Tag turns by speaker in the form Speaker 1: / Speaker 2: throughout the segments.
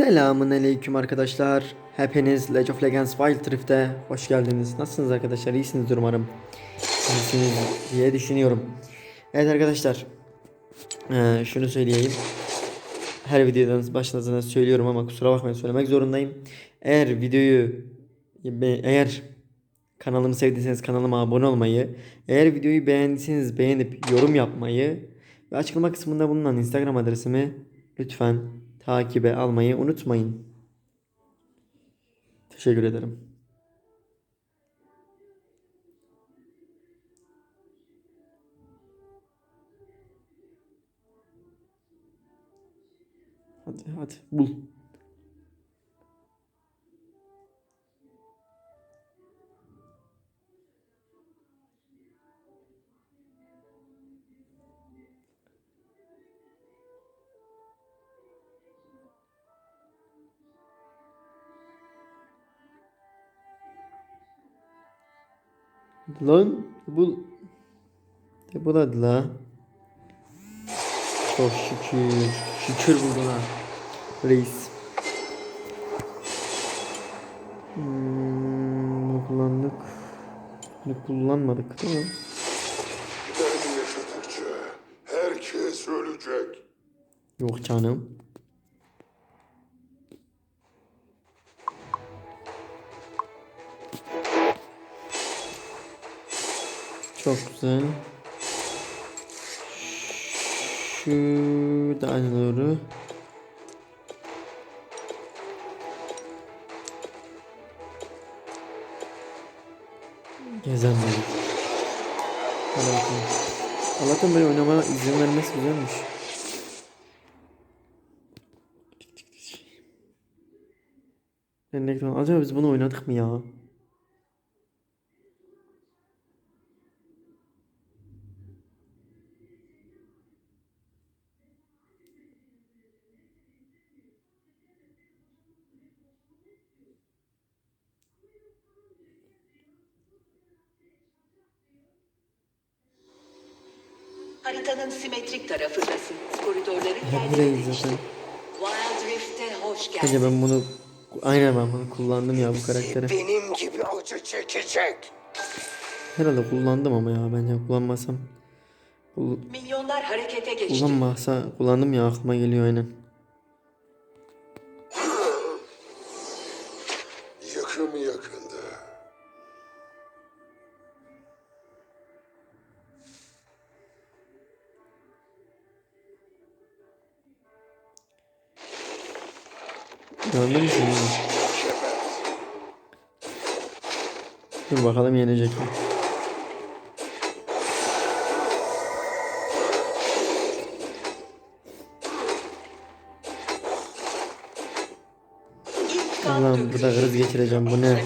Speaker 1: Selamun aleyküm arkadaşlar. Hepiniz League of Legends Wild Rift'e hoş geldiniz. Nasılsınız arkadaşlar? İyisinizdir umarım. İyisiniz diye düşünüyorum. Evet arkadaşlar. Ee, şunu söyleyeyim. Her videodan başladığında söylüyorum ama kusura bakmayın söylemek zorundayım. Eğer videoyu eğer kanalımı sevdiyseniz kanalıma abone olmayı, eğer videoyu beğendiyseniz beğenip yorum yapmayı ve açıklama kısmında bulunan Instagram adresimi lütfen takibe almayı unutmayın. Teşekkür ederim. Hadi hadi bul. Lan bu ne buladı la? Çok şükür. Şükür buldun ha. Reis. Hmm, bunu kullandık. Bunu kullanmadık değil mi?
Speaker 2: Ben yaşadıkça herkes ölecek.
Speaker 1: Yok canım. Çok güzel. Şu da aynı doğru. Gezemedik. Allah'tan böyle oynamaya izin vermesi güzelmiş. Renekton. Acaba biz bunu oynadık mı ya? Bu karakteri.
Speaker 2: Benim gibi acı çekecek.
Speaker 1: Herhalde kullandım ama ya bence kullanmasam. Kul-
Speaker 3: Milyonlar harekete geçti.
Speaker 1: Kullanmasa kullandım ya aklıma geliyor aynen. Dur bakalım yenecek mi?
Speaker 3: Döküldü.
Speaker 1: burada kriz geçireceğim bu ne?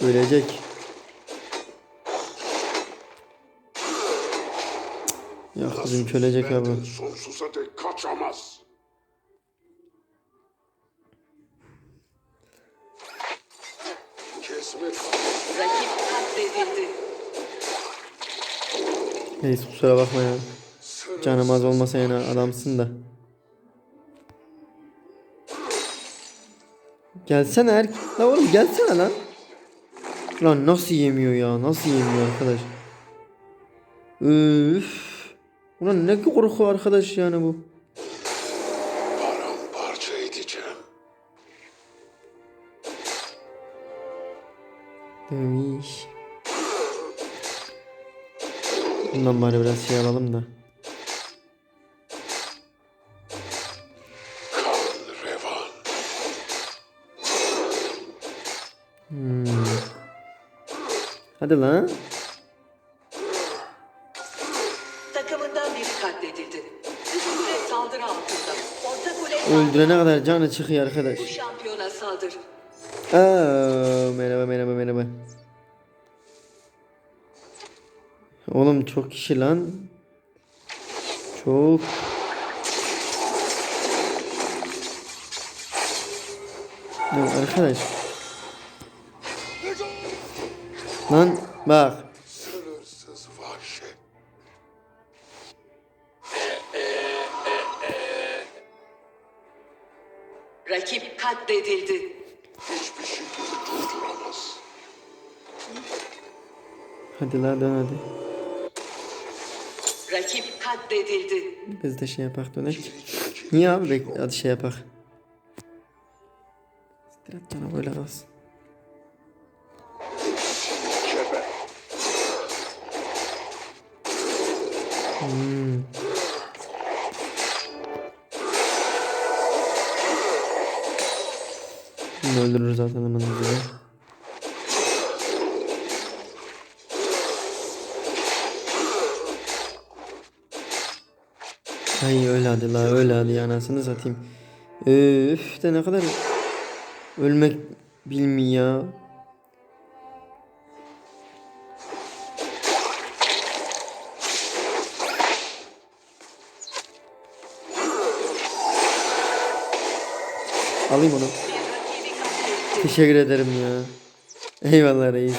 Speaker 1: Ölecek. Ya kızım kölecek abi.
Speaker 2: Sonsuza dek kaçamaz.
Speaker 1: Neyse kusura bakma ya. Canım az olmasa yine adamsın da. Gelsene er... La oğlum gelsene lan. Lan nasıl yemiyor ya? Nasıl yemiyor arkadaş? Üf. Ulan ne korku arkadaş yani bu.
Speaker 2: paramparça edeceğim.
Speaker 1: Demiş. Bundan bari biraz şey alalım da. Hmm. Hadi lan.
Speaker 3: Takımından biri katledildi. Üst kule saldırı altında. Orta kule
Speaker 1: Öldürene kadar canı çıkıyor arkadaş.
Speaker 3: Bu şampiyona saldır.
Speaker 1: Aa, merhaba merhaba merhaba. Oğlum çok kişi lan. Çok. Ya arkadaş. Lan bak.
Speaker 3: Rakip katledildi.
Speaker 2: Hiçbir şey durduramaz.
Speaker 1: Hadi lan dön hadi.
Speaker 3: Rakip katledildi.
Speaker 1: Biz de şey yapak dönek. Niye abi bekle hadi şey yapak. Siktir et cana böyle kalsın.
Speaker 2: Geber.
Speaker 1: Bunu öldürür zaten hemen hızlıca. Ay öyle hadi la öyle hadi anasını satayım. Üf de ne kadar ölmek bilmiyor. Alayım onu. Teşekkür ederim ya. Eyvallah reis.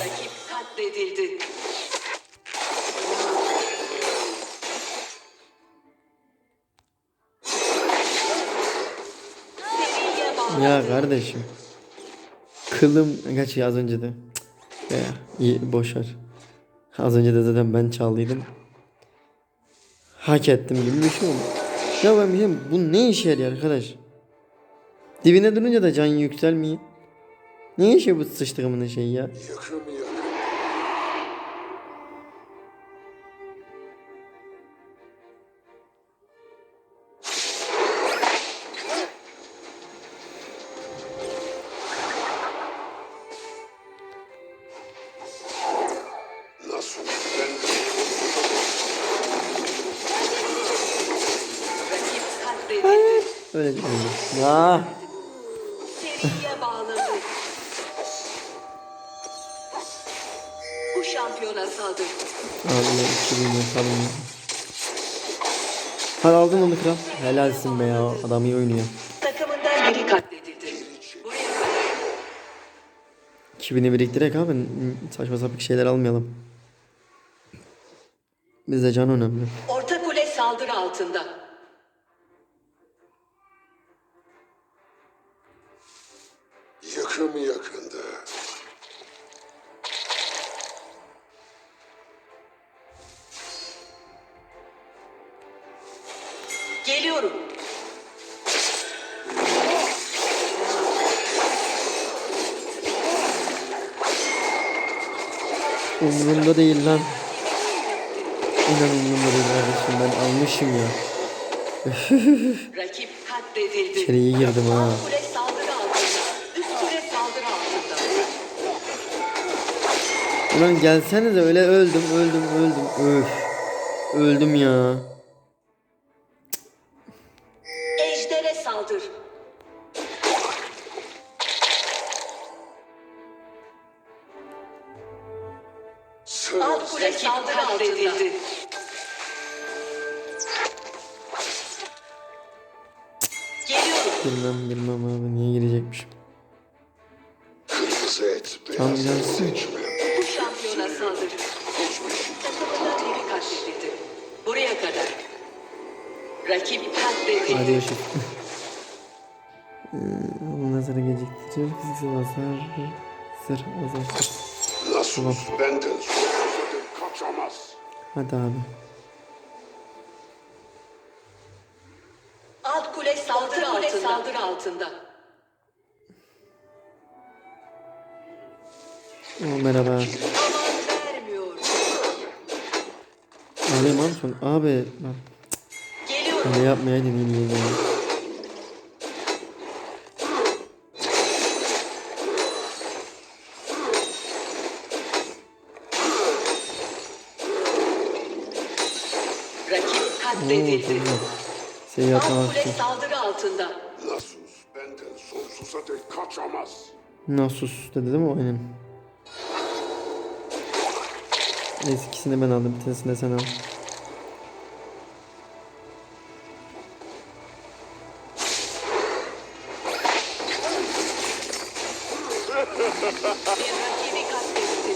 Speaker 1: Ya kardeşim. Kılım kaç az önce de. Ya iyi boş. Az önce de zaten ben çaldıydım. Hak ettim gibi bir şey oldu. Ya ben bilmiyorum bu ne işe yarıyor arkadaş? Dibine durunca da can yükselmiyor. Ne işe bu sıçtığımın şeyi ya? Ah.
Speaker 3: Seriye bağladı. Bu şampiyona saldır.
Speaker 1: Allah iki bin. Hadi aldın onu kral. Helalsin be ya. Adam iyi oynuyor.
Speaker 3: Takımından biri katledildi. Buraya kadar.
Speaker 1: 2000'i biriktirek abi. Saçma sapık şeyler almayalım. Bizde can önemli.
Speaker 3: Orta kule saldırı altında.
Speaker 2: Yakın yakında.
Speaker 3: Geliyorum.
Speaker 1: Umurumda değil lan. İnan umurumda değil kardeşim ben almışım ya.
Speaker 3: Rakip katledildi.
Speaker 1: İçeriye girdim ha. Ulan gelsenize öyle öldüm öldüm öldüm. Öf. Öldüm ya.
Speaker 3: Ejder'e saldır. Alt kule saldırı altında. Geliyorum.
Speaker 1: Girmem girmem abi niye girecekmişim.
Speaker 2: Kırmızı et.
Speaker 1: Tam
Speaker 2: Beyaz et.
Speaker 3: Kadar. Rakip katledildi.
Speaker 1: Hadi yaşa. Ee, Onun nazarı geciktirir. Fiziksel hasar. Sır azaltır.
Speaker 2: Benden kaçamaz.
Speaker 1: Hadi abi.
Speaker 3: Alt kule saldırı altında. saldırı altında.
Speaker 1: Oo, merhaba.
Speaker 3: Aman vermiyor.
Speaker 1: Alayım abi son. Abi bak.
Speaker 3: Geliyorum.
Speaker 1: Öyle yapmayaydın iyi ya.
Speaker 3: Rakip katledildi.
Speaker 1: Seviye
Speaker 3: Alt kule saldırı altında.
Speaker 2: Nasus benden sonsuza dek kaçamaz.
Speaker 1: Nasus dedi değil mi o aynen. Neyse ikisini ben aldım. Bir tanesini de sen al.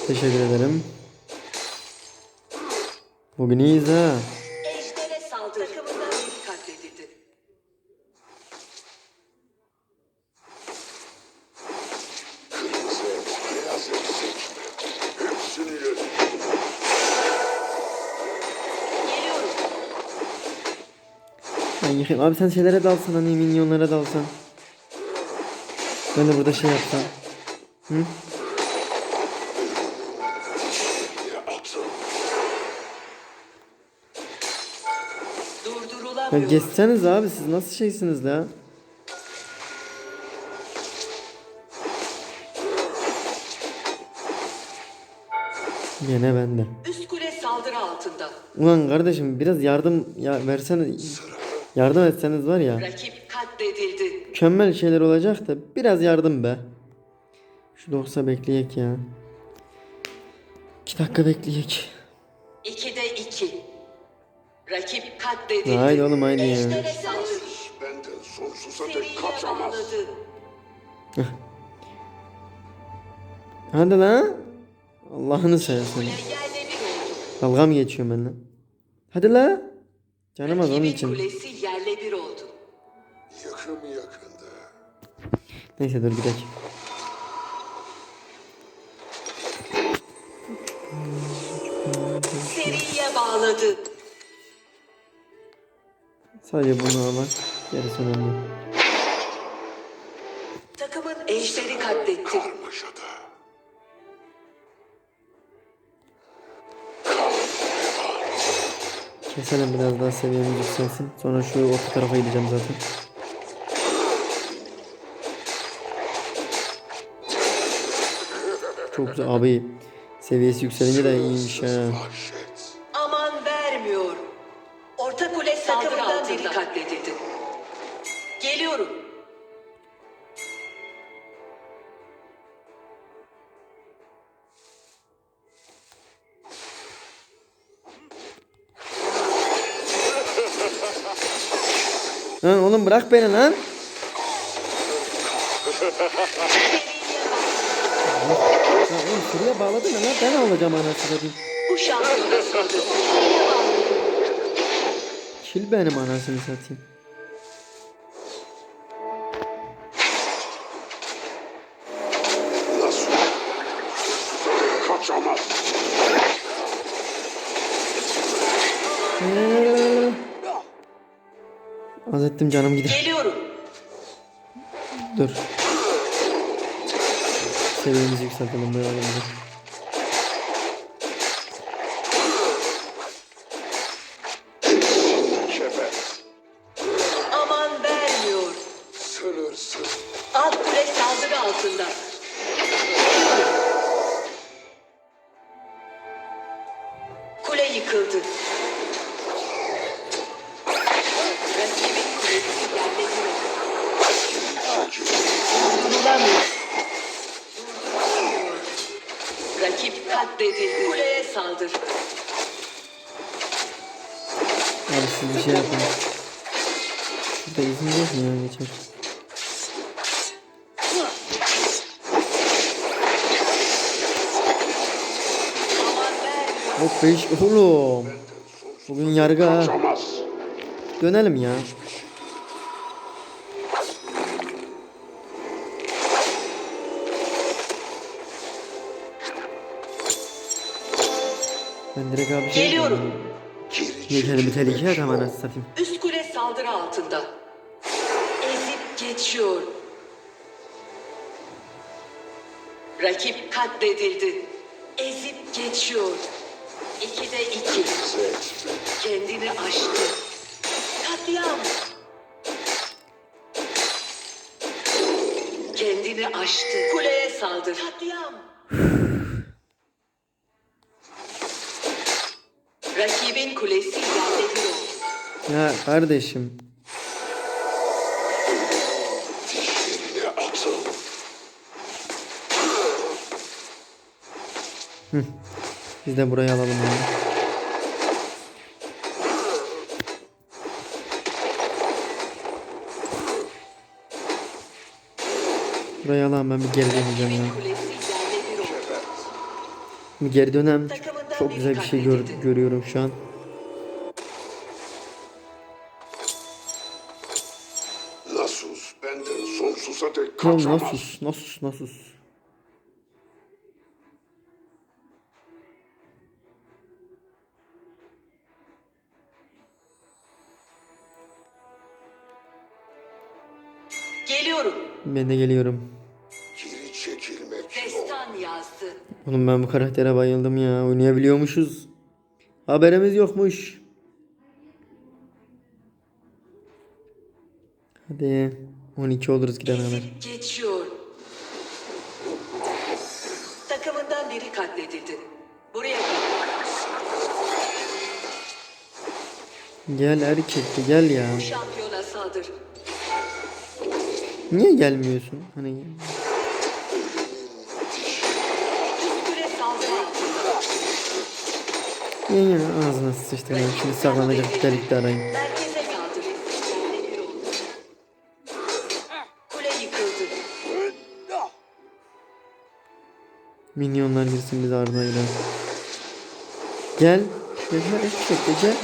Speaker 1: Teşekkür ederim. Bugün iyiyiz ha. Ben yıkayım. Abi sen şeylere dalsan hani minyonlara dalsan. Ben de burada şey yapsam.
Speaker 2: Achtung.
Speaker 1: Ya geçseniz abi siz nasıl şeysiniz la? Gene bende.
Speaker 3: Üst kule saldırı altında.
Speaker 1: Ulan kardeşim biraz yardım ya versene yardım etseniz var ya
Speaker 3: Rakip katledildi.
Speaker 1: mükemmel şeyler olacak da biraz yardım be. Şu 90 bekleyek ya. 2 dakika bekleyek.
Speaker 3: 2'de 2. Rakip katledildi.
Speaker 1: Haydi oğlum, haydi ya.
Speaker 2: Benden sonsuza dek
Speaker 3: Seriye
Speaker 2: kaçamaz.
Speaker 3: bağladı.
Speaker 1: Hadi lan. Allah'ını seversen. Dalga mı geçiyorum ben lan? Hadi la. Canım az onun için.
Speaker 3: kulesi yerle bir oldu.
Speaker 2: Yakın yakında.
Speaker 1: Neyse dur bir dakika.
Speaker 3: Seriye bağladı.
Speaker 1: Sadece bunu almak. Gerisi önemli.
Speaker 3: Takımın ejderi katletti.
Speaker 2: Karmaşada.
Speaker 1: Keselim biraz daha seviyemiz yükselsin. Sonra şu orta tarafa gideceğim zaten. Çok güzel abi. Seviyesi yükselince de iyiymiş ha. Lan oğlum bırak beni lan. Lan oğlum şuraya bağladın lan ben alacağım anasını satayım.
Speaker 3: Saldırı.
Speaker 1: Kil benim anasını satayım. Ettim canım gider.
Speaker 3: Geliyorum.
Speaker 1: Dur. Seviyemizi yükseltelim böyle alalım. Şurada izin ya geçer.
Speaker 3: Vermiyor.
Speaker 1: Hop beş oğlum. Bugün yargı ha. Dönelim ya. Ben direkt abi şey
Speaker 3: Geliyorum.
Speaker 1: Yeterli bir tehlike adam anasını satayım.
Speaker 3: Üst saldırı altında. Ezip geçiyor. Rakip katledildi. Ezip geçiyor. İkide iki. Kendini aştı. Katliam. Kendini aştı. Kuleye saldır. Katliam.
Speaker 1: Ya kardeşim. Biz de burayı alalım yani. Burayı alalım ben bir geri döneceğim ya.
Speaker 3: Bir
Speaker 1: geri dönem. Çok güzel bir şey gör- görüyorum şu an.
Speaker 2: Kaçamaz.
Speaker 1: Nasus, Nasus, Nasus.
Speaker 3: Geliyorum.
Speaker 1: Ben de geliyorum.
Speaker 2: Geri çekilmek.
Speaker 3: Destan yazdı.
Speaker 1: Oğlum ben bu karaktere bayıldım ya. Oynayabiliyormuşuz. Haberimiz yokmuş. Hadi 12 oluruz giden.
Speaker 3: Ezip geçiyor. Takımından biri katledildi. Buraya.
Speaker 1: Gel erkek de gel ya.
Speaker 3: Şampiyona saldır.
Speaker 1: Niye gelmiyorsun? Hani
Speaker 3: Üst kule saldırı altında.
Speaker 1: yana ağzına sıçtın. ya. Şimdi saklanacak delikte arayın.
Speaker 3: Merkeze
Speaker 1: Minyonlar girsin biz ardına Gel. Gel erkek de gel.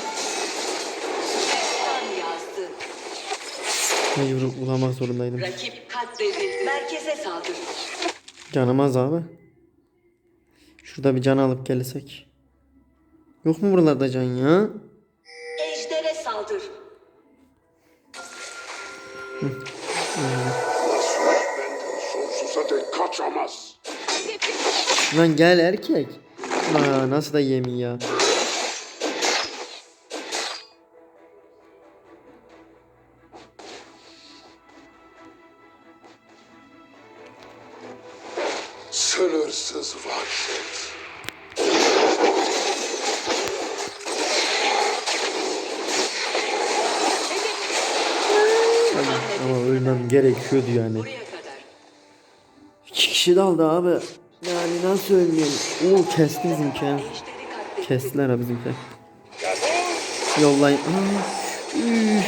Speaker 1: Mecbur bulamak zorundaydım.
Speaker 3: Rakip katledildi. Merkeze saldır.
Speaker 1: Canım az abi. Şurada bir can alıp gelsek. Yok mu buralarda can ya?
Speaker 3: Ejder'e saldır.
Speaker 2: Benden sonsuza dek kaçamaz.
Speaker 1: Lan gel erkek. Aa, nasıl da yemi ya.
Speaker 2: Sınırsız vahşet.
Speaker 1: Ama ölmem gerekiyordu yani. İki kişi daldı abi. Yani nasıl ölmüyorum? Oo kesti bizimki. Kestiler ha bizimki. Yollayın. Aa, üf.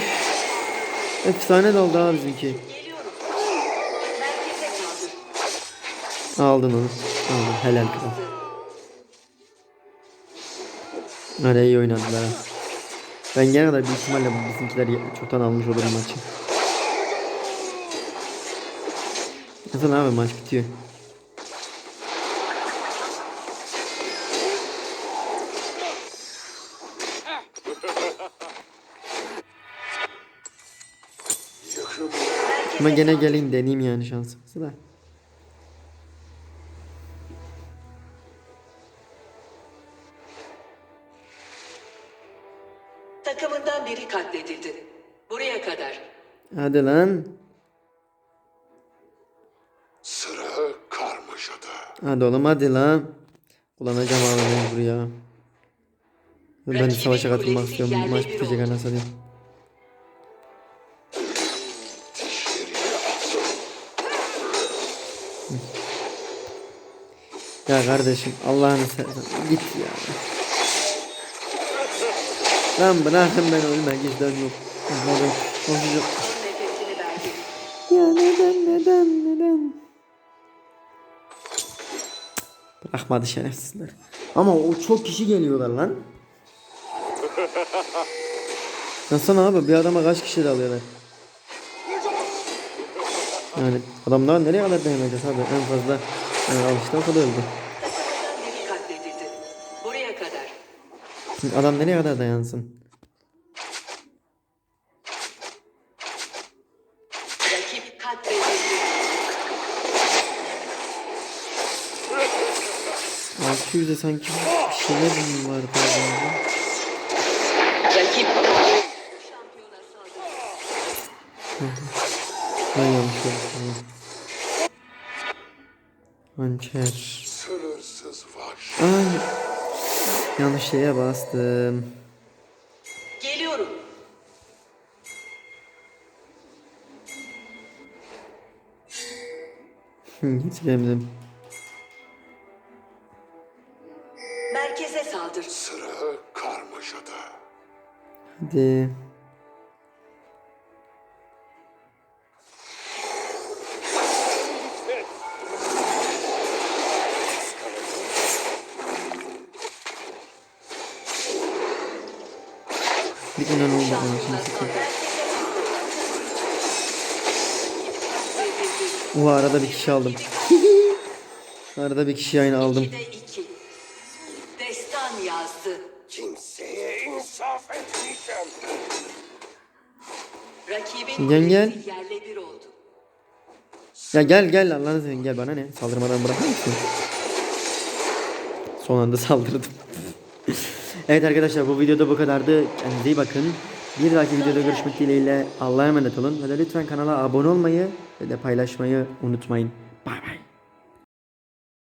Speaker 1: Efsane daldı ha bizimki. Aldın onu. Aldın. Helal kral. Hadi iyi oynadılar ha. Ben gene kadar büyük ihtimalle bizimkiler çoktan almış olurum maçı. Nasıl abi maç bitiyor. Ama gene geleyim deneyeyim yani şansımızı da.
Speaker 3: Takımından biri katledildi. Buraya kadar.
Speaker 1: Hadi lan.
Speaker 2: sıra karmaşada.
Speaker 1: Hadi oğlum hadi lan. Kullanacağım abi ben buraya. Ben de savaşa katılmak istiyorum. Maç
Speaker 3: bir
Speaker 1: bitecek anasını satayım. Ya kardeşim Allah'ını seversen git ya. Lan bırakın beni ölmek izden yok. Anladım. Konuşacak. Ya neden neden neden? Bırakmadı şerefsizler. Ama o çok kişi geliyorlar lan. Nasıl abi bir adama kaç kişi de alıyorlar? Yani adamlar nereye kadar dayanacağız abi en fazla yani alışta o kadar öldü.
Speaker 3: Buraya kadar.
Speaker 1: Şimdi adam nereye kadar dayansın?
Speaker 3: Rakip katledildi.
Speaker 1: 600'de sanki bir şeyler mi vardı orada?
Speaker 3: Rakip şampiyona saldır.
Speaker 1: Ben yanlış yaptım. Hançer.
Speaker 2: Sınırsız.
Speaker 1: Ay. Yanlış şeye bastım.
Speaker 3: Geliyorum.
Speaker 1: Geçiremedim.
Speaker 3: Merkeze saldır.
Speaker 2: Sıra karmaşada.
Speaker 1: Hadi. Bir inan oldu bana
Speaker 3: Şampiyona
Speaker 1: şimdi.
Speaker 3: saldır. Katledildi.
Speaker 1: O arada bir kişi aldım. arada bir kişi aynı aldım.
Speaker 3: Destan yazdı.
Speaker 2: Kimseye insaf etmeyeceğim.
Speaker 3: Rakibin
Speaker 1: Gel, gel.
Speaker 3: kulesi yerle bir oldu.
Speaker 1: Ya gel gel Allah'ını seveyim gel bana ne? Saldırmadan bırakır mısın? Son anda saldırdım. Evet arkadaşlar bu videoda bu kadardı. Kendinize iyi bakın. Bir dahaki videoda görüşmek dileğiyle Allah'a emanet olun. Ve de lütfen kanala abone olmayı ve de paylaşmayı unutmayın. Bay bay.